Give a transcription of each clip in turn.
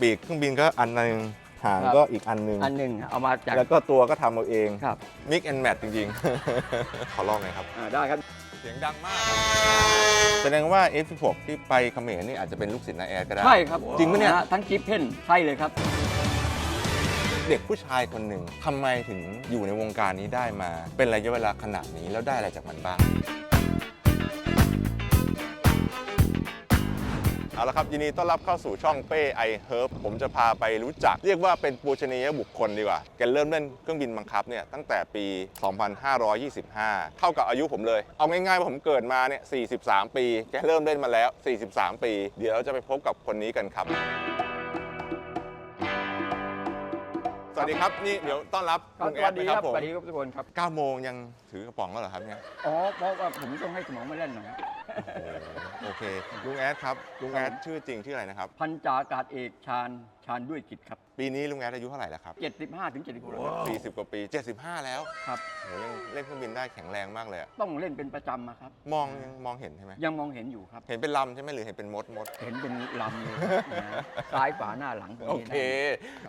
ปีกเครื่องบินก็อันหนึงหางครับก็อีกอันหนึงอันหนึ่งเอามาจาก แล้วก็ตัวก็ทำเอาเองครับ มิกแอนแมทจริงๆ ขอลองหน่อยครับ อ่าได้ครับ เสียงดังมากแสดงว่า F16 ที่ไปเขมรนี่อาจจะเป็นลูกศิษย์นาแอดก็ได้ ใช่ครับจริงปะเนี่ย ฮทั้งกิฟเพนใช่เลยครับ เด็กผู้ชายคนหนึ่งทำไมถึงอยู่ในวงการนี้ได้มา เป็นระยะเวลาขนาดนี้แล้วได้อะไรจากมันบ้าง เอาละครับยินดีต้อนรับเข้าสู่ช่องเป้ไอเฮิร์บผมจะพาไปรู้จัก เรียกว่าเป็นปูชนียบุคคลดีกว่าแกเริ่มเล่นเครื่องบินบังคับเนี่ยตั้งแต่ปี 2525 เท่ากับอายุผมเลย เอาง่ายๆว่าผมเกิดมาเนี่ย 43 ปี แกเริ่มเล่นมาแล้ว 43 ปี เดี๋ยวเราจะไปพบกับคนนี้กันครับ สวัสดีครับนี่เดี๋ยวต้อนรับครับลุงสแอวัดสดีนะคครัรับบผมสวัสดีครับทุกคนครับ9โมงยังถือกระป๋องแล้วเหรอครับเนี่ยอ๋อเพราะว่าผมต้องให้สมองมาเล่นหน่อยครับ โอเค ลุงแอดครับ ลุงแอดชื่อจริงชื่ออะไรนะครับ พันจ่าอากาศเอกชาญชาญด้วยกิจครับ ปีนี้ลุงแอดอายุเท่าไหร่แล้วครับ75ถึง76ครับ40 กว่าปี 75 แล้วครับโหยังเล่นเครื่องบินได้แข็งแรงมากเลยอะต้องเล่นเป็นประจำอะครับ มองยังมองเห็นใช่ไหมยังมองเห็นอยู่ครับ เห็นเป็นลำใช่ไหมหรือเห็นเป็นมดมด เห็นเป็นลำเลยนะซ้ายขวาหน้าหลังตรงโอนี้เค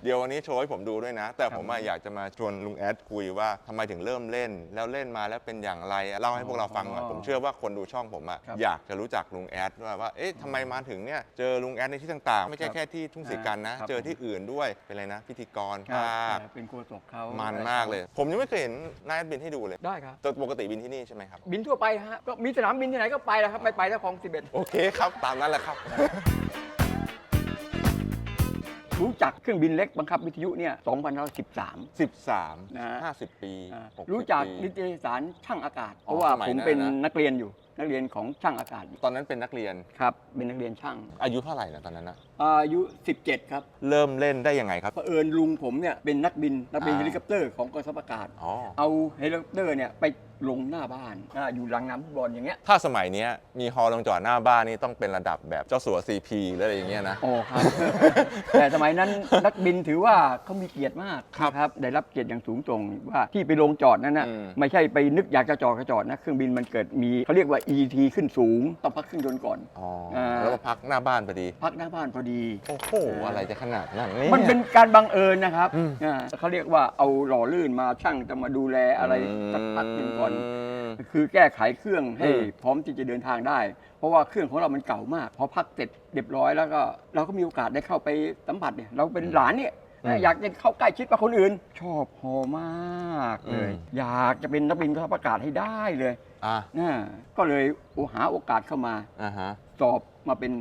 เดี๋ยววันนี้โชว์ให้ผมดูด้วยนะ แต่ผมอะครับอยากจะมาชวนลุงแอดคุยว่าทำไมถึงเริ่มเล่น แล้วเล่นมาแล้วเป็นอย่างไร เล่าให้พวกเราฟังหน่อยอ๋อผมเชื่อว่าคนดูช่องผมอะครับ อยากจะรู้จักลุงแอดว่าว่า เอ๊ะทำไมมาถึงเนี่ยเจอลุงแอดในที่ต่างๆ ไม่ใช่ครับแค่ที่ทุ่งศรีกันนะ ครับ เจอที่อื่นด้วยเป็นอะไรนะ พิธีกรครับภาคเป็นโฆษกเขามัมันมากเลย ผมยังไม่เคยเห็นนายแอดบินให้ดูเลยได้ครับ แต่ปกติบินที่นี่ใช่ไหมครับ บินทั่วไปฮะก็มีสนามบินที่ไหนก็ไปแล้วครับไม่ไปแล้วของสิบเอ็ดโอเคครับตามนั้นแหละครับ รู้จักเครื่องบินเล็กบังคับวิทยุเนี่ย2513 13 นะฮะ50 ปีอ่า60รู้จักปี นิตยสารช่างอากาศ เพอ๋อราะว่าสมัยผมนั้นเป็นนะ นักเรียนอยู่ นักเรียนของช่างอากาศอยู่ตอนนั้นเป็นนักเรียนครับเป็นนักเรียนช่างอายุเท่าไหร่นะตอนนั้นนะอายุ 17 ครับเริ่มเล่นได้ยังไงครับเผอิญลุงผมเนี่ยเป็นนักบินนักบินอ่าเฮลิคอปเตอร์ของกองทัพอากาศ อ๋อ เอาเฮลิคอปเตอร์เนี่ยไป ลงหน้าบ้านอ่าอยู่หลังน้ำฟุตบอลอย่างเงี้ยถ้าสมัยเนี้ยมีฮอลลงจอดหน้าบ้านนี่ต้องเป็นระดับแบบเจ้าสัว CP หรืออะไรอย่างเงี้ยนะ โอ้ครับ แต่สมัยนั้นนักบินถือว่าเขามีเกียรติมากครับนะครับ ได้รับเกียรติอย่างสูงส่งว่าที่ไปลงจอดนั้นนะอืม ไม่ใช่ไปนึกอยากจะจอดก็จอดนะเครื่องบินมันเกิดมีเขาเรียกว่า ET ขึ้นสูงต้องพักเครื่องยนต์ก่อน อ๋ออ่า แล้วมาพักหน้าบ้านพอดี พักหน้าบ้านพอดี โอ้โห อะไรจะขนาดนั้นยมันเป็นการบังเอิญนะครับอืมอ่าเขาเรียกว่าเอาหล่อลื่นมาช่างจะมาดูแลอะไรสักพักหนึ่งก่อนมคือแก้ไขเครื่องให้อืมพร้อมที่จะเดินทางได้ เพราะว่าเครื่องของเรามันเก่ามากพอพักเสร็จเรียบร้อยแล้วก็เราก็มีโอกาสได้เข้าไปสัมผัสเนี่ยเราเป็นหลานเนี่ยนะอยากจะเข้าใกล้ชิดกับคนอื่น ชอบฮอมากเลย อยากจะเป็นนักบินทัพอากาศให้ได้เลยอะนะก็เลยหาโอกาสเข้ามาอ่าฮะสอบมาเป็น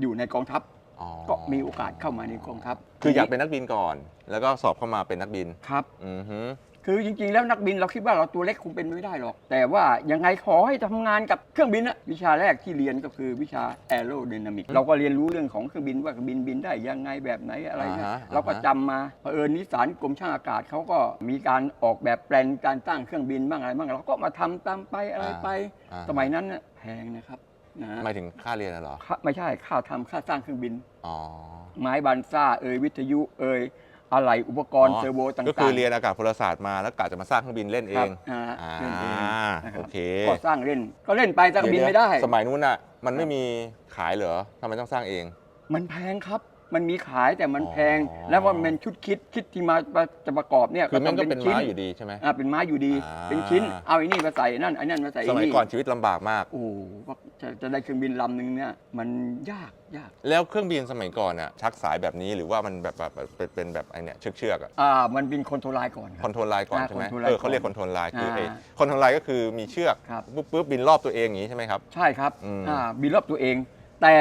อยู่ในกองทัพอ๋อก็มีโอกาสเข้ามาในกองทัพ คืออยากเป็นนักบินก่อน แล้วก็สอบเข้ามาเป็นนักบิน ครับ อือฮึ คือจริงๆ แล้วนักบินเราคิดว่าเราตัวเล็กคงเป็นไม่ได้หรอก แต่ว่ายังไงขอให้ทำงานกับเครื่องบินอะวิชาแรกที่เรียนก็คือวิชาแอโร d y นามิกเราก็เรียนรู้เรื่องของเครื่องบินว่าเครื่องบินบินได้ยังไงแบบไหนอะไรเงี้ยอ่าฮะ เราก็จำมาเผอิญนิสสานกรมช่างอากาศเขาก็มีการออกแบบแปลนการสร้างเครื่องบินบ้างอะไรบ้างเราก็มาทำตามไปอะไรไป อ่าสมัยนั้นน่ะแพงนะครับนะหมายถึงค่าเรียนน่ะเหรอ ค่าไม่ใช่ค่าทำค่าสร้างเครื่องบิน อ๋อ ไม้บันซ่าเอ่ยวิทยุเอ่ย อะไรอุปกรณ์อ๋อเทอร์โบต่างๆก็คือเรียนอากาศพลศาสตร์มาแล้วกะจะมาสร้างเครื่องบินเล่นเอครับงอ่าอ่าเล่นเองนะครับโอเคก็สร้างเล่น ก็เล่นไปแต่ก็บินไม่ได้สมัยนู้นอะมันไม่มีขายเหรอทำไมต้องสร้างเอง มันแพงครับ มันมีขายแต่มันแพง อ๋อ แล้วว่ามันเป็นชุดคิดคิดที่มาจะประกอบเนี่ยคือมันก็ต้งเป็นชิ้ไม้อยู่ดีใช่ไหม อ่าเป็นไม้อยู่ดี อ่า เป็นชิ้น เอาไอ้นี่มาใส่นั่นไอ้นั่นมาใส่สไอ้มัยนี่ก่อนชีวิตลำบากมาก โอ้โหว่าจะจะได้เครื่องบินลำหนึ่งเนี่ยมันยากยาก แล้วเครื่องบินสมัยก่อนอะชักสายแบบนี้หรือว่ามันแบบแบบแบบเป็นเป็นแบบไอเนี่ยเชือกเชือกๆอะอ่ามันเป็นคอนโทรลไลน์ก่อนคครับอนโทรลไลน์ก่อนอ่าใช่ไหม control line เออเขาเรียกก่คออนนโทรลไลน์คือไออ่าคอนโทรลไลน์ก็คือมีเชือกครับ ปุ๊บปุ๊บบินรอบตัวเองอย่างนี้ใช่ไหมครับ ใช่ครับอืม อ่าบินรอบตัวเอง แต่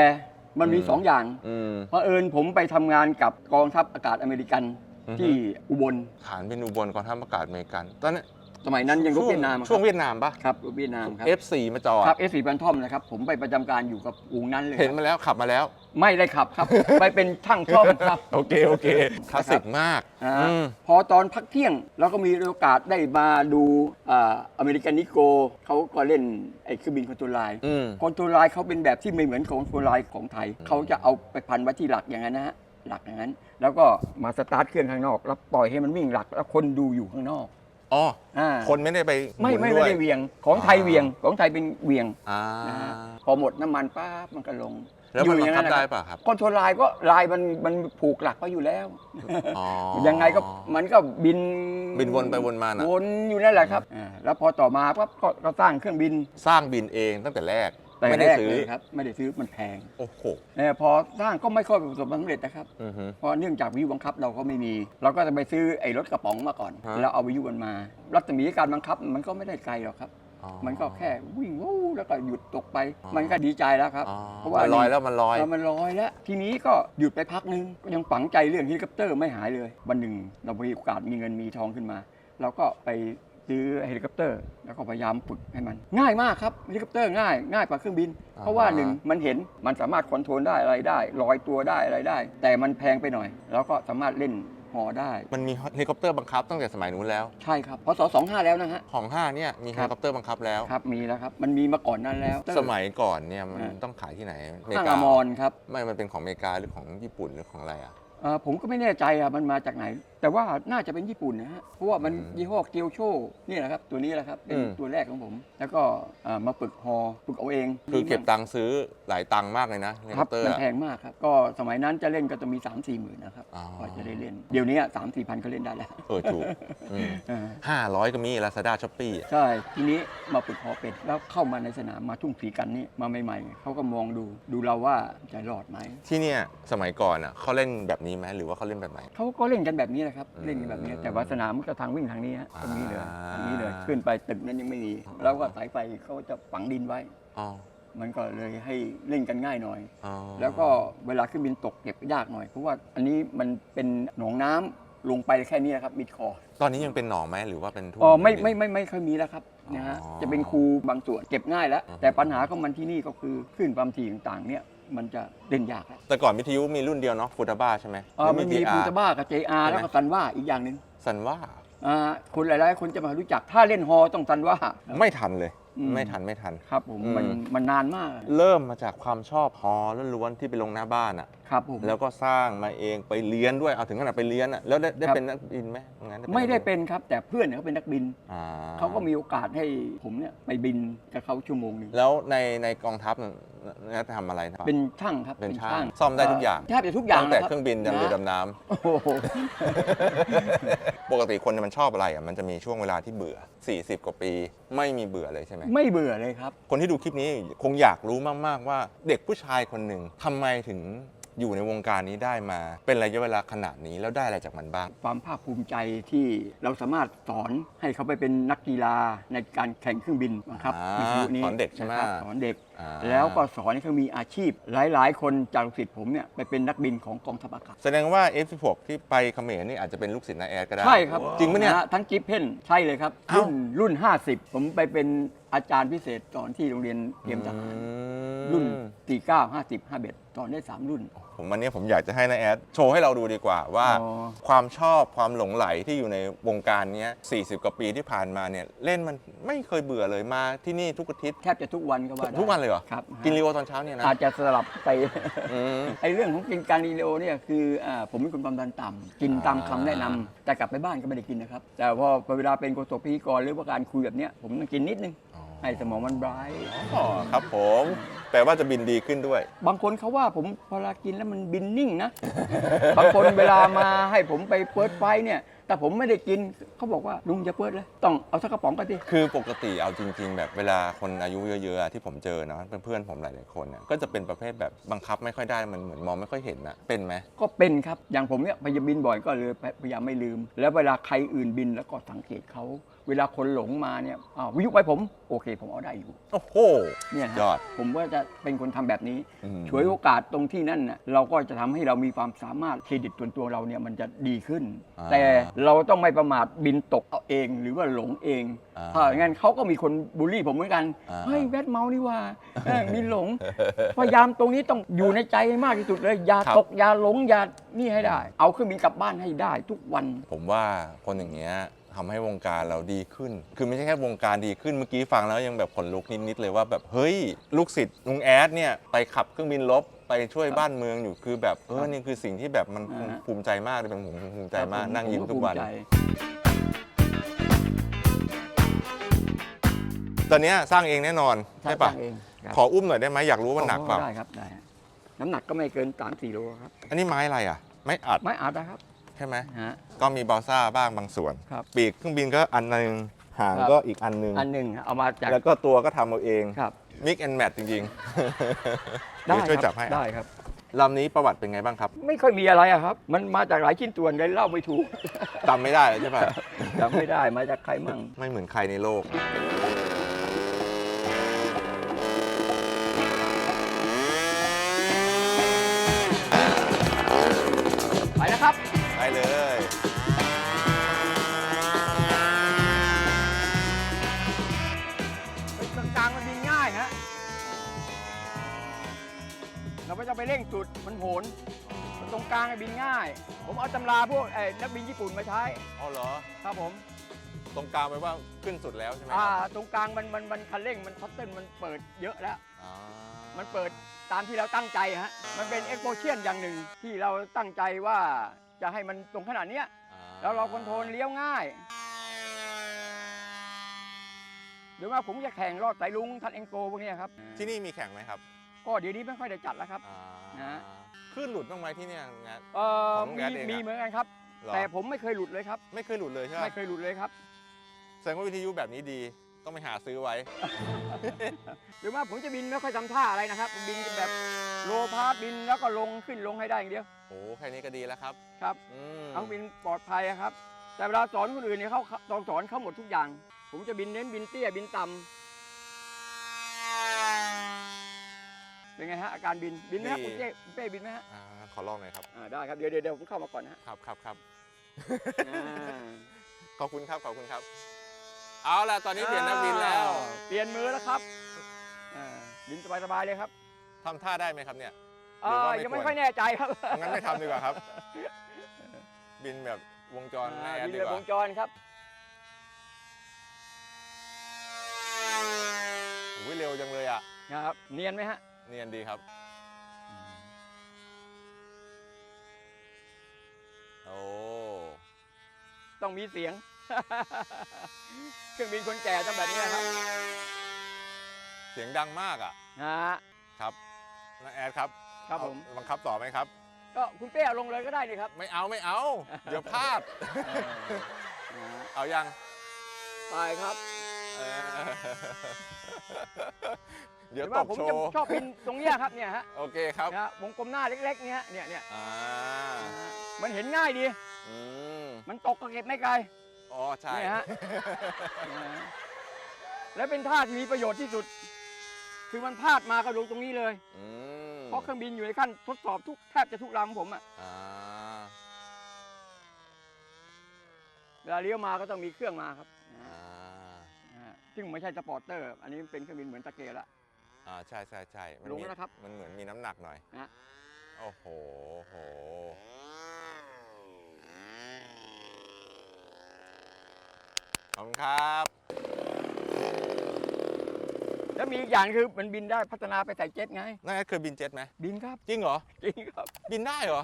มันมีอืมสองอย่างอืมเพราะเอิญผมไปทำงานกับกองทัพอากาศอเมริกันอือฮึที่อุบลฐานเป็นอุบลกองทัพอากาศอเมริกัน ตอนนั้นสมัยนั้นยังรบเวียดนามช่วงเวียดนามปะ ครับรบเวียดนามครับ F4 มาจอดครับเอสสี่พันทอมนะครับผมไปประจำการอยู่กับวงนั้นเลยเห็นมาแล้วขับมาแล้ว ไม่ได้ขับครับ ไปเป็นช่างซ่อมครับ โอเค โอเคคลาสสิกมากอ่าอืม พอตอนพักเที่ยงเราก็มีโอกาสได้มาดูอ่าอเมริกันนิโกเขาก็เล่นไอ้เครื่องบินคอนโทรลไลน์อืม คอนโทรลไลน์เขาเป็นแบบที่ไม่เหมือนของคอนโทรลไลน์ของไทย เขาจะเอาไปพันไว้ที่หลักอย่างนั้นนะฮะหลักอย่างนั้น แล้วก็มาสตาร์ทเครื่องข้างนอกแล้วปล่อยให้มันวิ่งหลักแล้วคนดูอยู่ข้างนอกอ๋ออ่าคนไม่ได้ไปหไม่มุนไม่ด้ไม่วยได้เหวียงของไทยเหวียงของไทยเป็นเหวียง อ่านะฮะพอหมดน้ำมันปั๊บมันก็ลง แล้วมันอยู่บัองย่างคันั้บนได้นะครับป่ะครับคอนโทรลไลน์ก็ไลน์มันมันผูกหลักไว้อยู่แล้วอ๋อยังไงก็มันก็บินบินวนไปวนมาน่ะวนอยู่นั่นแหละครับอ่าแล้วพอต่อมาปั๊บก็ก็สร้างเครื่องบินสร้างบินเองตั้งแต่แรกแต่ไม่แรได้กซื้อเลยครับไม่ได้ซื้อมันแพงโอ้โหเออพอสร้างก็ไม่ค่อยประสบความสำเร็จนะครับอือฮึเพราะเนื่องจากวิทยุบังคับเราก็ไม่มี เราก็จะไปซื้อไอ้รถกระป๋องมาก่อนฮะแล้วเอาวิทยุมันมารัศมีการบังคับมันก็ไม่ได้ไกลหรอกครับอ๋อ มันก็แค่วิ่งวู้แล้วก็หยุดตกไปอ๋อมันก็ดีใจแล้วครับอ๋อเพราะว่ามันลอยแล้วมันลอยเมันลอยแล้ว ทีนี้ก็หยุดไปพักนึงก็ยังฝังใจเรื่องเฮลิคอปเตอร์ไม่หายเลย วันหนึ่งเรามีโอกาสมีเงินมีทองขึ้นมา เราก็ไปซื้อเฮลิคอปเตอร์ แล้วก็พยายามฝึกให้มัน ง่ายมากครับเฮลิคอปเตอร์ง่ายง่ายกว่าเครื่องบินอ่าเพราะว่าหนึ่งมันเห็นมันสามารถคอนโทรลได้อะไรได้ลอยตัวได้อะไรได้ แต่มันแพงไปหน่อย แล้วก็สามารถเล่นห อได้มันมีเฮลิคอปเตอร์บังคับตั้งแต่สมัยนู้นแล้ว ใช่ครับพศ25 แล้วนะฮะ ของห้าเนี่ยมีเฮลิคอปเตอร์บังคับแล้ว ครับมีแล้วครับ มันมีมาก่อนนั้นแล้ว สมัยก่อนเนี่ยมันอ่า ต้องขายที่ไหนอเมห้างริกาอมรครับ ไม่มันเป็นของอเมริกาหรือของญี่ปุ่นหรือของอะไรอะ เอ่อผมก็ไม่แน่ใจอะมันมาจากไหน แต่ว่าน่าจะเป็นญี่ปุ่นนะฮะเพราะว่ามันอืมยี่ห้อเกียวโชนี่แหละครับตัวนี้แหละครับเป็นอืม ตัวแรกของผม แล้วก็เอ่อมาฝึกฮอฝึกเอาเองคือเก็บตังค์ซื้อหลายตังค์มากเลยนะเฮลิคครัอบปเตอร์มันอะ แพงมากครับก็สมัยนั้นจะเล่นก็จะมี 3 4มสี่หมื่นนะครับอ๋อกว่าจะได้เล่นเดี๋ยวนี้สามสี่พันก็เล่นได้แล้วเออถูกเออห้าร้อยก็มีลาซาด้าช้อปปี้ใช่ทีนี้มาฝึกฮอเป็ดแล้วเข้ามาในสนามมาทุ่งสีกันนี่มาใหม่ๆเขาก็มองดูดูเราว่าจะรอดไหม ที่เนี่ยสมัยก่อนอะเขาเล่นแบบนี้ไหมหรือว่าเขาเล่นแบบไหน เขาก็เล่นกันแบบนี้แหละครับอืมเล่นกันแบบนี้ แต่ว่าสนามก็ทางวิ่งทางนี้ฮะตรงนี้เลยอ่าทางนี้เลยขึ้นไปตึกนั้นยังไม่มี แล้วก็สายไฟเขาจะฝังดินไว้ อ๋อ มันก็เลยให้เล่นกันง่ายหน่อย อ๋อแล้วก็เวลาขึ้นบินตกเก็บยากหน่อย เพราะว่าอันนี้มันเป็นหนองน้ำลงไปแค่นี้ครับมิดคอตอนนี้ยังเป็นหนองไหมหรือว่าเป็นทุ่ง อ๋อไม่ไม่ไม่ไม่ค่อยมีแล้วครับนะฮะ อ๋อจะเป็นคูบางส่วนเก็บง่ายแล้วอือฮึแต่ปัญหาของมันที่นี่ก็คือขึ้นความถี่ต่างๆเนี่ย มันจะเล่นยากครับแต่ก่อนวิทยุมีรุ่นเดียวเนาะฟูตาบ้าใช่ไหมเออมันมีหรือพูตาบ้ากับ JR ใช่ไหมแล้วก็ซันว่าอีกอย่างหนึ่งซันว่าอ่าคนหลายๆ คนจะมารู้จักถ้าเล่นฮอต้องซันว่า ไม่ทันเลย อืม ไม่ทันไม่ทัน ครับผมอืมมันมันนานมาก เริ่มมาจากความชอบฮอล้วนๆที่ไปลงหน้าบ้านอะครับผมแล้วก็สร้างมาเองไปเรียนด้วยเอาถึงขนาดไปเรียนอะแล้วได้ได้ครับเป็นนักบินไหมงั้นไม่ได้เป็นครับ แต่เพื่อนเนี่ยเขาเป็นนักบินอ่เขาก็มีโอกาสให้ผมเนี่ยไปบินกับเขาชั่วโมงหนึงแล้วในในกองทัพน่ะนัททำอะไรนะเป็นช่างครับเป็นช่างซ่อมได้ทุกอย่างแทบจะทุกอย่างตั้งแต่นะเครื่องบินดำเรือนะดำน้โอ้โหำปกติคนมันชอบอะไรอะมันจะมีช่วงเวลาที่เบื่อ 40 กว่าปี ไม่มีเบื่อเลยใช่ไหม ไม่เบื่อเลยครับ คนที่ดูคลิปนี้คงอยากรู้มาก ๆ ว่าเด็กผู้ชายคนหนึ่งทำไมถึง อยู่ในวงการนี้ได้มา เป็นระยะเวลาขนาดนี้แล้วได้อะไรจากมันบ้าง ความภาคภูมิใจที่เราสามารถสอนให้เขาไปเป็นนักกีฬาในการแข่งเครื่องบินนะครับอ่าวิทยุนี้สอนเด็กใช่ไหมนะครับสอนเด็ก อ่า แล้วก็สอนให้เขามีอาชีพ หลาย ๆ คนจากลูกศิษย์ผมเนี่ยไปเป็นนักบินของกองทัพอากาศ แสดงว่า F16 ที่ไปเขมรนี่อาจจะเป็นลูกศิษย์นาแอดก็ได้ใช่ครับจริงปะเนี่ย ฮทั้งกิฟเพนใช่เลยครับ เอ้ารุ่นรุ่น 50 ผมไปเป็น อาจารย์พิเศษสอนที่โรงเรียนเตรียมทหารอืมรุ่น 49 50 51สอนได้ 3 รุ่นผมวันนี้ผมอยากจะให้นาแอดโชว์ให้เราดูดีกว่าว่า อ๋อ ความชอบความหลงไหลที่อยู่ในวงการเนี้ย40 กว่าปีที่ผ่านมาเนี่ยเล่นมันไม่เคยเบื่อเลยมาที่นี่ทุกอาทิตย์แทบจะทุกวันก็ว่าได้ทุกวันเลยเหรอครับกินรีโอตอนเช้าเนี่ยนะอาจจะสลับไป อืม ไอ้เรื่องของกินการดีโอเนี่ยคืออ่าผมเป็นคนความดันต่ำกินตามคำแนะนำแต่กลับไปบ้านก็ไม่ได้กินนะครับ แต่พอเวลาเป็นโฆษกพิธีกรหรือว่าการคุยแบบเนี้ยผมต้องกินนิดนึงให้สมองมันไบรท์อ๋อครับผมแปลว่าจะบินดีขึ้นด้วย บางคนเขาว่าผมพอเวลากินแล้วมันบินนิ่งนะ บางคนเวลามาให้ผมไปเปิดไฟเนี่ย แต่ผมไม่ได้กินเขาบอกว่าลุงอย่าเปิดเลย ต้องเอาสักกระป๋องไปดิคือปกติเอาจริง ๆ แบบเวลาคนอายุเยอะๆอะที่ผมเจอเนาะเพื่อนๆผมหลายๆคนเนี่ยก็จะเป็นประเภทแบบบังคับไม่ค่อยได้มันเหมือนมองไม่ค่อยเห็นอะเป็นไหมก็เป็นครับ อย่างผมเนี่ยพยายามบินบ่อยก็เลยพยายามไม่ลืม แล้วเวลาใครอื่นบินแล้วก็สังเกตเขา เวลาคนหลงมาเนี่ยอ้าววิยุไปผม โอเค ผมเอาได้อยู่ โอ้โห เนี่ยฮะยอด ผมก็จะเป็นคนทำแบบนี้ อืม ฉวยโอกาสตรงที่นั่นน่ะเราก็จะทำให้เรามีความสามารถเครดิตตัวตัวเราเนี่ยมันจะดีขึ้น อ่าแต่เราต้องไม่ประมาทบินตกเอาเองหรือว่าหลงเอง อ่าถ้าอย่างนั้นเขาก็มีคนบูลลี่ผมเหมือนกันอ่า เฮ้ยแวดเมานี่ว่าเอ้ยมีหลง พยายามตรงนี้ต้องอยู่ในใจให้มากที่สุดเลยอย่าตกอย่าหลงอย่านี่ให้ได้ เอาเครื่องบินกลับบ้านให้ได้ทุกวัน ผมว่าคนอย่างเงี้ย ทำให้วงการเราดีขึ้น คือไม่ใช่แค่วงการดีขึ้นเมื่อกี้ฟังแล้วยังแบบขนลุกนิดๆเลยว่าแบบเฮ้ยลูกศิษย์ลุงแอดเนี่ยไปขับเครื่องบินลบไปช่วยบ้านเมืองอยู่คือแบบเอครัอบนี่คือสิ่งที่แบบมันอ่าฮะ ภูมิใจมากเลยเป็นผมภูมิใจมากครับผนั่งยิ้มผทุกวันภูมิใจตอนเนี้ยสร้างเองแน่นอนใช่ปะสร้างเองครับขออุ้มหน่อยได้ไหมอยากรู้ว่าหนักเปล่าได้ครับได้น้ำหนักก็ไม่เกิน3 4โลครับ อันนี้ไม้อะไรอะ ไม้อัด ไม่อาจนะครับ ใช่ไหมฮะ ก็มีบอลซ่าบ้างบางส่วน ครับ ปีกเครื่องบินก็อันหนึงหางครับก็อีกอันหนึงอันหนึ่งเอามาจากแล้วก็ตัวก็ทำเอาเองครับ มิกแอนแมทจริงๆได้เดี๋ยวช่วยคจัรับให้ได้ครับ ลำนี้ประวัติเป็นไงบ้างครับไม่ค่อยมีอะไรอะครับ มันมาจากหลายชิ้นส่วนเลยเล่าไม่ถูก จำไม่ได้เลยใช่ป่ะจำไม่ได้มาจากใครมั่ง ไม่เหมือนใครในโลก เลยตรงกลางมันบินง่ายฮะ เราไม่ต้องไปเร่งสุดมันโหนตรงกลางอะบินง่าย ผมเอาตำราพวกไอ้นักบินญี่ปุ่นมาใช้เอาเหรอ ครับผม ตรงกลางไปว่าขึ้นสุดแล้วใช่ไหมคอ่ารับตรงกลางมันมันมันคันเร่งมันพัตเติ้ลมันเปิดเยอะแล้ว อ่ามันเปิดตามที่เราตั้งใจฮะ มันเป็นเอ็กโ t เชียนอย่างหนึ่งที่เราตั้งใจว่า จะให้มันตรงขนาดเนี้ยอ่แล้วเราคอนโทรลเลี้ยวง่าย หรือว่าผมจะแข่งรอดสายลุงทันเอ็งโกพวกเนี้ยครับ ที่นี่มีแข่งไหมครับ ก็เดี๋ยวนี้ไม่ค่อยได้จัดแล้วครับอ่านะขึ้นหลุดบ้างไหมที่เนี่ยงานเออของมีแอดเองอะมีเหมือนกันครับเหรอแต่ผมไม่เคยหลุดเลยครับ ไม่เคยหลุดเลยใช่ไหมไม่เคยหลุดเลยครับแสดงว่าวิทยุแบบนี้ดี ต้องไปหาซื้อไว้ หรือว่าผมจะบินไม่ค่อยทำท่าอะไรนะครับ บินแบบโลพาสบินแล้วก็ลงขึ้นลงให้ได้อย่างเดียวโอ้แค่นี้ก็ดีแล้วครับครับ อืมเอาบินปลอดภัยอะครับ แต่เวลาสอนคนอื่นเนี่ยเขาต้องสอนเขาหมดทุกอย่าง ผมจะบินเน้นบินเตี้ยบินต่ำเป็นไงฮะอาการบินบินไหมครับคุณเป้คุณเป้บินไหมฮะอ่าขอลองหน่อยครับ อ่าได้ครับเดี๋ยวเดี๋ยวเดี๋ยวผมเข้ามาก่อนนะฮะครับครับครับอ่า ขอบคุณครับ ขอบคุณครับ เอาล่ะตอนนี้เปลี่ยนนักบินแล้วเปลี่ยนมือแล้วครับอ่าบินสบายๆเลยครับทำท่าได้ไหมครับเนี่ยอ่าหรือว่าไม่ยังไม่ควรค่อยแน่ใจครับงั้นไม่ทำดีกว่าครับ บินแบบวงจรอ่าแน่บินดีเรืกอวว่างจรครับ อุ้ยเร็วจังเลยอะ นะครับ เนียนไหมฮะ เนียนดีครับ โอ้ ต้องมีเสียง เครื่องบินคนแก่ต้องแบบนี้นะครับเสียงดังมากอะนะฮะ ครับน้าแอดครับครับผม เอาบังคับต่อไหมครับ ก็คุณเป้เอาลงเลยก็ได้นี่ครับไม่เอาไม่เอา เดี๋ยวพลาด นะฮะเอายังไปครับเออเดี๋ยวหรือตว่าบผมโชจะว์ชอบบินตรงเนี้ยครับเนี่ยฮะโอเคครับนะฮะวงกลมหน้าเล็กๆเนี่ยเนี่ยเนี่ยอ่านะฮะมันเห็นง่ายดี อืมมันตกก็เก็บไม่ไกล อ๋อใช่เนี่ยฮะนะฮะ และเป็นท่าที่มีประโยชน์ที่สุด คือมันพลาดมาก็ลงตรงนี้เลย อืมเพราะเครื่องบินอยู่ในขั้นทดสอบทุกแทบจะทุกลำผมอะอ่าเวลาเลี้ยวมาก็ต้องมีเครื่องมาครับนะอ่าฮะนะฮะซึ่งไม่ใช่สปอร์เตอร์ อันนี้เป็นเครื่องบินเหมือนตะเกียละ อ่าใช่ใช่ใช่มันลงมีแล้วครับ มันเหมือนมีน้ำหนักหน่อย นะโอ้โหโห ขอบคุณครับ แล้วมีอีกอย่างคือมันบินได้พัฒนาไปใส่เจ็ตไงน้าแอดเคยบินเจ็ตไหม บินครับ จริงเหรอ จริงครับ บินได้เหรอ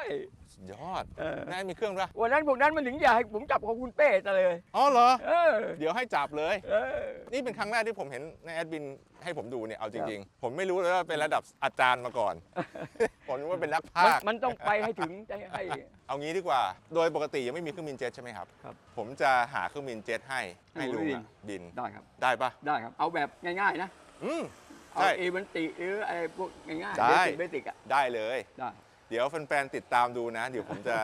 ได้สุดยอดเออน้าแอดมีเครื่องด้วยวันนั้นพวกนั้นมันถึงอยากให้ผมจับของคุณเป้ซะเลย อ๋อเหรอ เออ เดี๋ยวให้จับเลย เออ นี่เป็นครั้งแรกที่ผมเห็นน้าแอดบินให้ผมดูเนี่ย เอาจริง ๆ ผมไม่รู้เลยว่าเป็นระดับอาจารย์มาก่อน ผมนึกว่าเป็นนักมันภาคมันต้องไปให้ถึงจะให้ เอางี้ดีกว่า โดยปกติยังไม่มีเครื่องบินเจ็ตใช่ไหมครับ ครับผมจะหาเครื่องบินเจ็ตให้ให้โอ้ลุงยอะบิน ได้ครับ ได้ปะได้ครับ เอาแบบง่ายๆนะ อืม เอาใช่เอวันติหรืออะไรพวกง่ายๆได้ เบสิกเบสิกอะ ได้เลย ได้ เดี๋ยวแฟนๆติดตามดูนะ เดี๋ยวผมจะ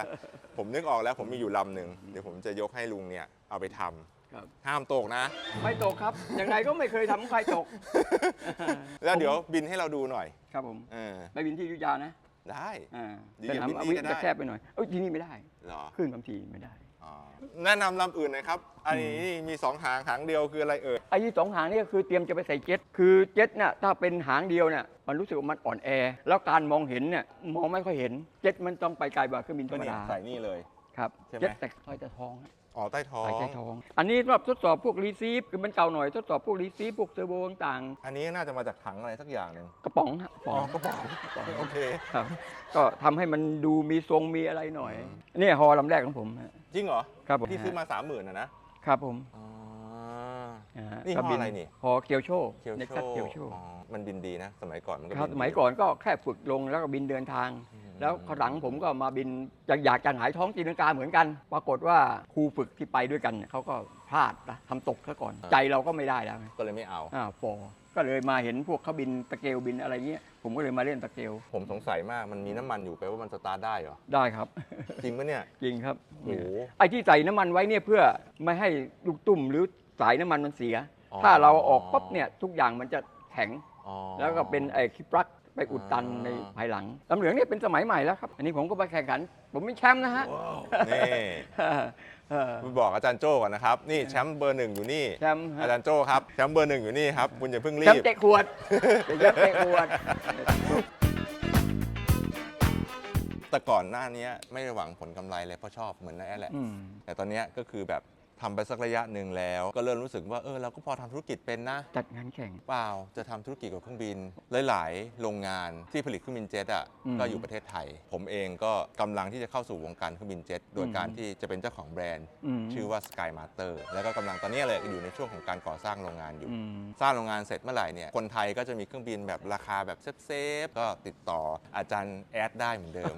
ผมนึกออกแล้วผมมีอยู่ลำหนึ่งเดี๋ยวผมจะยกให้ลุงเนี่ยเอาไปทำครับ ห้ามตกนะ ไม่ตกครับ ยังไงก็ไม่เคยทำให้ใครตก แล้วเดี๋ยวบินให้เราดูหน่อยครับผมเออไปบินที่อยุธยานะได้ อ่าดีแต่อย่างบินทำเอานี่วิก็ได้ จะแคบไปหน่อยเอ้ยที่นี่ไม่ได้ เหรอ ขึ้นบางทีไม่ได้อ๋อ แนะนำลำอื่นหน่อยครับ อันนี้มีสองหางหางเดียวคืออะไรเอ่ยไอ้ที่สองหางนี่ก็คือเตรียมจะไปใส่เจ็ต คือเจ็ตน่ะถ้าเป็นหางเดียวเนี่ยมันรู้สึกว่ามันอ่อนแอ แล้วการมองเห็นเนี่ยมองไม่ค่อยเห็น เจ็ตมันต้องไปไกลกว่าเครื่องบินธรก็รมเนี่ยดาใส่นี่เลย ครับ ใช่ไหม เจ็ตแต่ใต้แต่ท้องฮะอ๋อใต้ท้องใส่ใต้ท้อง อันนี้สำหรับทดสอบพวกรีซีฟคือมันเก่าหน่อยทดสอบพวกรีซีฟพวกเซอร์โวต่างอันนี้น่าจะมาจากถังอะไรสักอย่างหนึ่งๆกระป๋องฮะกระป๋องอ๋อกระป๋องกระป๋องโอเค ครับ ก็ทำให้มันดูมีทรงมีอะไรหน่อย เนี่ยฮอลำแรกของผมฮะ จริงเหรอครับผมที่ซื้อมาสามหมื่นนะนะครับผมอ๋ออ่านี่ก็ห่อบิอะไรนี่พอเกียวโชเคียวเน็กโชซัสเกียวโชอ๋อมันบินดีนะ สมัยก่อนมันก็ครับบิสนมัยดีก่อนก็แค่ฝึกลงแล้วก็บินเดินทาง อืมแล้วข้างหลังผมก็มาบินอยากอยากจะหงายท้องตีลังกาเหมือนกัน ปรากฏว่าครูฝึกที่ไปด้วยกันเนี่ยเขาก็ พลาดนะทำตกซะก่อน ใจเราก็ไม่ได้แล้วไงก็เลยไม่เอา อ่าฟอก็เลยมาเห็นพวกเขาบินตะเกียวบินอะไรเงี้ยผมก็เลยมาเล่นตะเกียวผมสงสัยมากมันมีน้ำมันอยู่แปลว่ามันสตาร์ทได้เหรอ ได้ครับ จริงปะเนี่ย จริงครับโอ้โหไอ้ที่ใส่น้ำมันไว้เนี่ยเพื่อไม่ให้ลูกตุ่มหรือสายน้ำมันมันเสีย อ๋อ ถ้าเราออกปั๊บเนี่ยทุกอย่างมันจะแข็ง อ๋อ แล้วก็เป็นไอ้คลิปลักไปอุดตันอ๋อในภายหลังลำเหลืองเนี่ยเป็นสมัยใหม่แล้วครับ อันนี้ผมก็ไปแข่งขัน ผมเป็นแชมป์นะฮะ นี่ เออ คุณบอกอาจารย์โจ้ก่อนนะครับ นี่แชมป์เบอร์หนึ่งอยู่นี่ แชมป์ฮะ อาจารย์โจ้ครับ แชมป์เบอร์หนึ่งอยู่นี่ครับ คุณอย่าเพิ่งรีแชมบ ป์เตะขวดเป็นแชมป์เตะขวด แต่ก่อนหน้านี้ไม่ได้หวังผลกำไรเลยเพราะชอบเหมือนนั่นแหละ อืม แต่ตอนเนี้ยก็คือแบบ ทำไปสักระยะหนึ่งแล้ว ก็เริ่มรู้สึกว่าเออเราก็พอทำธุรกิจเป็นนะ จัดงานแข่ง เปล่าจะทำธุรกิจกับเครื่องบิน หลาย ๆ โรงงานที่ผลิตเครื่องบินเจ็ตอะอืมก็อยู่ประเทศไทย ผมเองก็กำลังที่จะเข้าสู่วงการเครื่องบินเจ็ตโดยอืม การที่จะเป็นเจ้าของแบรนด์อืมชื่อว่า Sky Master แล้วก็กำลังตอนนี้เลยอยู่ในช่วงของการก่อสร้างโรงงานอยู่อืมสร้างโรงงานเสร็จเมื่อไหร่เนี่ยคนไทยก็จะมีเครื่องบินแบบราคาแบบเซฟๆก็ติดต่ออาจารย์แอดได้เหมือนเดิม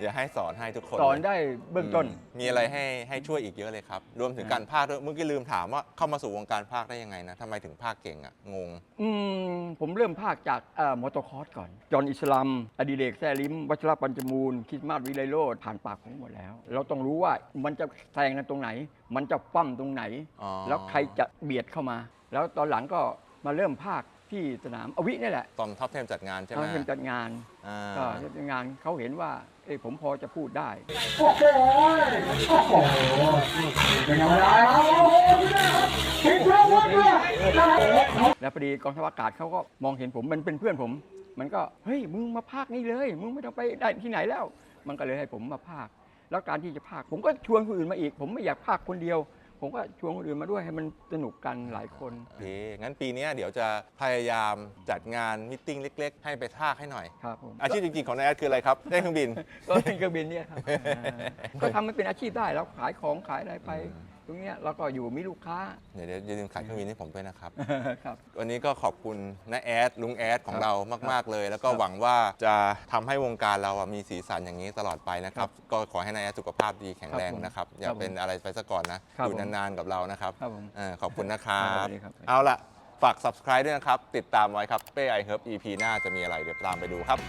อย่าให้สอนให้ทุกคนสอนเลยได้เบื้องต้น มมีอะไรให้ให้ช่วยอีกเยอะเลยครับ รวมถึงการพากย์ด้วยเมื่อกี้ลืมถามว่าเข้ามาสู่วงการพากย์ได้ยังไงนะทำไมถึงพากย์เก่งอะงง อืมผมเริ่มภาคจากมอเตอร์คอร์สก่อน จอห์นอิสลามอดิเรกแซ่ลิมวัชรปัญจมูลคริสมาสวิไลโรดผ่านปากผมหมดแล้ว เราต้องรู้ว่ามันจะแซงกันตรงไหน มันจะปั้มตรงไหน อ๋อ แล้วใครจะเบียดเข้ามา แล้วตอนหลังก็มาเริ่มภาค ที่สนามอวินี่แหละตอนท็อปเทมจัดงานใช่ไหมเขาเป็นจัดงานอ่าก็จัดงานเขาเห็นว่าเอ้ยผมพอจะพูดได้ โอ้โหโอ้โหเป็นธรรมดาครับโอ้โหคิดเรื่องว่าเนี่ยแล้วพอดีกองทัพอากาศเขาก็มองเห็นผมมันเป็นเพื่อนผม มันก็เฮ้ยมึงมาภาคนี่เลย มึงไม่ต้องไปได้ที่ไหนแล้ว มันก็เลยให้ผมมาภาคแล้วการที่จะภาคผมก็ชวนคนอื่นมาอีก ผมไม่อยากภาคคนเดียว ผมก็ชวนคนอื่นมาด้วยให้มันสนุกกันหลายคน โอเค งั้นปีเนี้ยเดี๋ยวจะพยายามจัดงานมิทติ้งเล็ก ๆ ให้ไปพากย์ให้หน่อย ครับผมอาชีพจริง ๆ ของนายแอดคืออะไรครับได้เครื่องบิน ก็เป็นเครื่องบินเนี่ยครับอ่าก็ทำมันเป็นอาชีพได้แล้วขายของขายอะไรไป ตรงเนี้ยเราก็อยู่มีลูกค้า เดี๋ยวเดี๋ยวอย่าลืมขายเครื่องบินให้ผมด้วยนะครับ ครับ วันนี้ก็ขอบคุณน้าแอดลุงแอดของครับเรามาก ๆ เลย แล้วก็ครับหวังว่าจะทำให้วงการเราอะมีสีสันอย่างนี้ตลอดไปนะครับ ก็ขอให้นายแอดสุขภาพดีแข็งแรงครับผมนะครับ อย่าครับผมเป็นอะไรไปซะก่อนนะ ครับอยู่นาน ๆ กับเรานะครับครับผมเออขอบคุณนะครับครับสวัสดีครับ เอาละฝาก subscribe ด้วยนะครับ ติดตามไว้ครับเป้ไอเฮิร์บ EP หน้าจะมีอะไรเดี๋ยวตามไปดูครับ